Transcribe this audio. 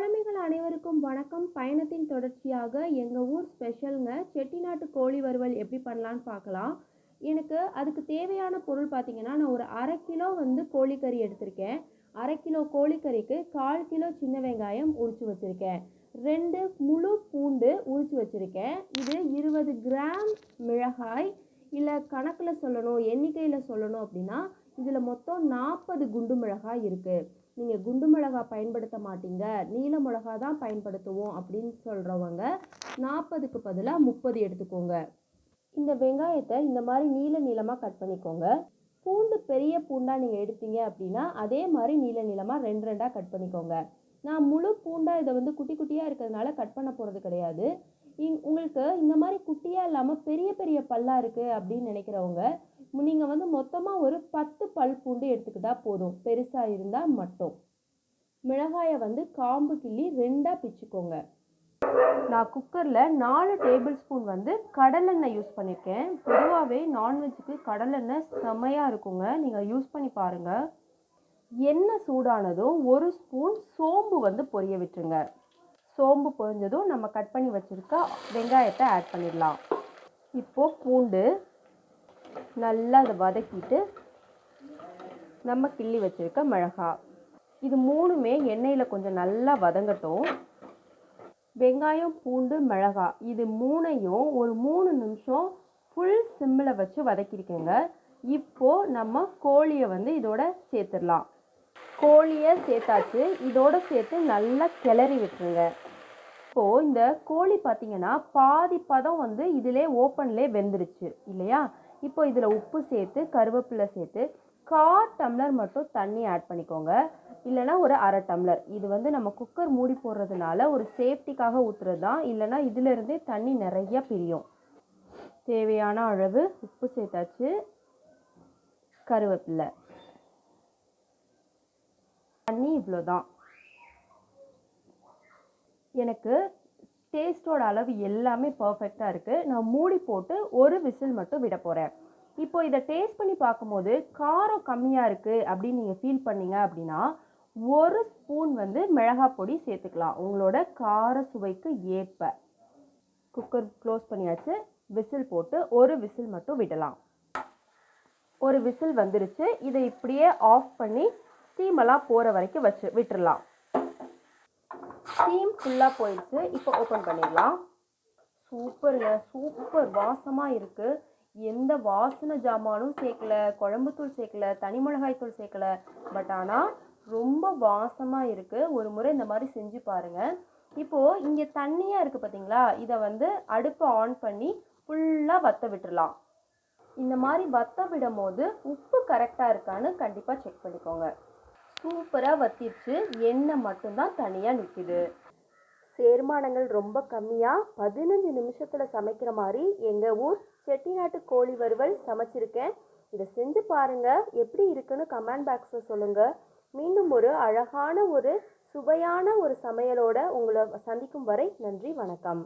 தோழமைகள் அனைவருக்கும் வணக்கம். பயணத்தின் தொடர்ச்சியாக எங்கள் ஊர் ஸ்பெஷலுங்க செட்டிநாட்டு கோழி வறுவல் எப்படி பண்ணலான்னு பார்க்கலாம் எனக்கு அதுக்கு தேவையான பொருள் பார்த்திங்கன்னா நான் ஒரு அரை கிலோ வந்து கோழிக்கறி எடுத்திருக்கேன். அரை கிலோ கோழிக்கறிக்கு கால் கிலோ சின்ன வெங்காயம் உரித்து வச்சுருக்கேன். ரெண்டு முழு பூண்டு உரித்து வச்சுருக்கேன். இது இருபது கிராம் மிளகாய். இல்லை கணக்கில் சொல்லணும் எண்ணிக்கையில் சொல்லணும் அப்படின்னா இதில் மொத்தம் நாற்பது குண்டு மிளகாய் இருக்குது நீங்கள் குண்டு மிளகா பயன்படுத்த மாட்டீங்க. நீல மிளகா தான் பயன்படுத்துவோம் அப்படின்னு சொல்கிறவங்க நாற்பதுக்கு பதிலாக முப்பது எடுத்துக்கோங்க. இந்த வெங்காயத்தை இந்த மாதிரி நீல நீளமாக கட் பண்ணிக்கோங்க. பூண்டு பெரிய பூண்டாக நீங்கள் எடுத்தீங்க அப்படின்னா அதே மாதிரி நீல நீளமாக ரெண்டு ரெண்டாக கட் பண்ணிக்கோங்க. நான் முழு பூண்டாக இதை வந்து குட்டி குட்டியாக இருக்கிறதுனால கட் பண்ண போகிறது கிடையாது. இங் உங்களுக்கு இந்த மாதிரி குட்டியாக இல்லாமல் பெரிய பெரிய பல்லாக இருக்குது அப்படின்னு நினைக்கிறவங்க நீங்கள் வந்து மொத்தமாக ஒரு பத்து பல் பூண்டு எடுத்துக்கிட்டால் போதும். பெருசாக இருந்தால் மட்டும். மிளகாயை வந்து காம்பு கிள்ளி ரெண்டாக பிச்சுக்கோங்க. நான் குக்கரில் நாலு டேபிள் ஸ்பூன் வந்து கடலெண்ணெய் யூஸ் பண்ணியிருக்கேன் பொதுவாகவே நான்வெஜ்ஜுக்கு கடலெண்ணெய் செம்மையாக இருக்குங்க. நீங்கள் யூஸ் பண்ணி பாருங்கள் எண்ணெய் சூடானதும் ஒரு ஸ்பூன் சோம்பு வந்து பொரிய விட்டுருங்க. சோம்பு பொரிஞ்சதும் நம்ம கட் பண்ணி வச்சுருக்க வெங்காயத்தை ஆட் பண்ணிடலாம். இப்போது பூண்டு நல்லா அதை வதக்கிட்டு நம்ம கிள்ளி வச்சுருக்க மிளகா. இது மூணுமே எண்ணெயில் கொஞ்சம் நல்லா வதங்கட்டும். வெங்காயம் பூண்டு மிளகா இது மூணையும் ஒரு மூணு நிமிஷம் ஃபுல் சிம்மில் வச்சு வதக்கியிருக்கேங்க இப்போது நம்ம கோழியை வந்து இதோட சேர்த்துடலாம். கோழியை சேர்த்தாச்சு. இதோட சேர்த்து நல்லா கிளறி விட்டுருங்க. இப்போது இந்த கோழி பார்த்தீங்கன்னா பாதி பதம் வந்து இதிலே ஓப்பன்லே வெந்துருச்சு. இல்லையா? இப்போ இதில் உப்பு சேர்த்து கருவேப்பிலை சேர்த்து கால் டம்ளர் மட்டும் தண்ணி ஆட் பண்ணிக்கோங்க. இல்லைனா ஒரு அரை டம்ளர். இது வந்து நம்ம குக்கர் மூடி போடுறதுனால ஒரு சேஃப்டிக்காக ஊற்றுறது தான் இல்லைனா இதிலிருந்தே தண்ணி நிறைய பிரியும். தேவையான அளவு உப்பு சேர்த்தாச்சு. கருவேப்பிலை. தண்ணி இவ்வளோதான் எனக்கு டேஸ்ட்டோட அளவு எல்லாமே பர்ஃபெக்டாக இருக்குது நான் மூடி போட்டு ஒரு விசில் மட்டும் விட போகிறேன் இப்போ இதை டேஸ்ட் பண்ணி பார்க்கும்போது காரம் கம்மியாக இருக்குது அப்படின்னு நீங்கள் ஃபீல் பண்ணீங்க அப்படின்னா ஒரு ஸ்பூன் வந்து மிளகாய் பொடி சேர்த்துக்கலாம். உங்களோட கார சுவைக்கு ஏற்ப. குக்கர் க்ளோஸ் பண்ணியாச்சு. விசில் போட்டு ஒரு விசில் மட்டும் விடலாம். ஒரு விசில் வந்துருச்சு. இதை இப்படியே ஆஃப் பண்ணி ஸ்டீமெல்லாம் போகிற வரைக்கும் வச்சு விட்டுடலாம் ஸ்டீம் ஃபுல்லாக போயிடுச்சு. இப்போ ஓப்பன் பண்ணிடலாம். சூப்பருங்க சூப்பர் வாசமாக இருக்குது எந்த வாசனை ஜாமானும் சேர்க்கல. குழம்புத்தூள் சேர்க்கல. தனி மிளகாய்த்தூள் சேர்க்கல. பட் ஆனால் ரொம்ப வாசமாக இருக்குது ஒரு முறை இந்த மாதிரி செஞ்சு பாருங்கள் இப்போது இங்கே தண்ணியாக இருக்குது பார்த்தீங்களா இதை வந்து அடுப்பை ஆன் பண்ணி ஃபுல்லாக வற்ற விட்டுடலாம் இந்த மாதிரி வற்ற விடும் போது உப்பு கரெக்டாக இருக்கான்னு கண்டிப்பாக செக் பண்ணிக்கோங்க. சூப்பராக வத்திடுச்சு எண்ணெய் மட்டும்தான் தனியாக நிற்கிது சேர்மானங்கள் ரொம்ப கம்மியாக பதினஞ்சு நிமிஷத்தில் சமைக்கிற மாதிரி எங்கள் ஊர் செட்டிநாட்டு கோழி வறுவல் சமைச்சிருக்கேன். இதை செஞ்சு பாருங்கள் எப்படி இருக்குன்னு கமெண்ட் பாக்ஸில் சொல்லுங்கள் மீண்டும் ஒரு அழகான ஒரு சுவையான ஒரு சமையலோட உங்களை சந்திக்கும் வரை நன்றி வணக்கம்.